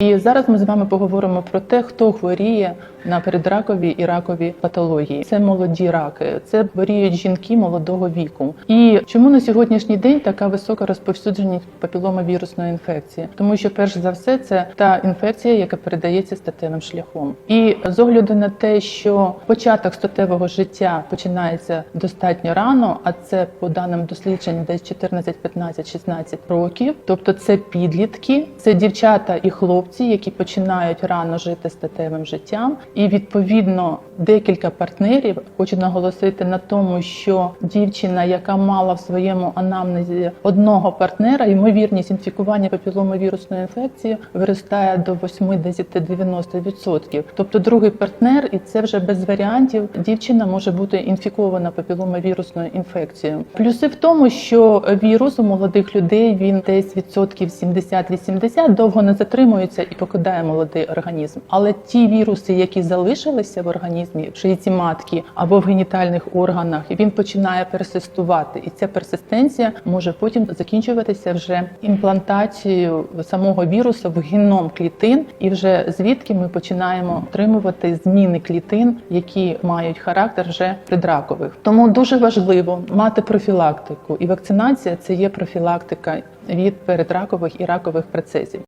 І зараз ми з вами поговоримо про те, хто хворіє на передракові і ракові патології. Це молоді раки, це хворіють жінки молодого віку. І чому на сьогоднішній день така висока розповсюдженість папіломавірусної інфекції? Тому що перш за все це та інфекція, яка передається статевим шляхом. І з огляду на те, що початок статевого життя починається достатньо рано, а це по даним досліджень десь 14, 15, 16 років. Тобто це підлітки, це дівчата і хлопці, які починають рано жити статевим життям, і відповідно декілька партнерів хочу наголосити на тому, що дівчина, яка мала в своєму анамнезі одного партнера, ймовірність інфікування папіломовірусною інфекцією виростає до 80-90%. Тобто другий партнер, і це вже без варіантів. Дівчина може бути інфікована папіломовірусною інфекцією. Плюси в тому, що вірус у молодих людей він десь відсотків 70-80 довго не затримується і покидає молодий організм. Але ті віруси, які залишилися в організмі в шийці матки або в генітальних органах, він починає персистувати, і ця персистенція може потім закінчуватися вже імплантацією самого вірусу в геном клітин, і вже звідки ми починаємо отримувати зміни клітин, які мають характер вже предракових. Тому дуже важливо мати профілактику, і вакцинація це є профілактика від передракових і ракових процесів.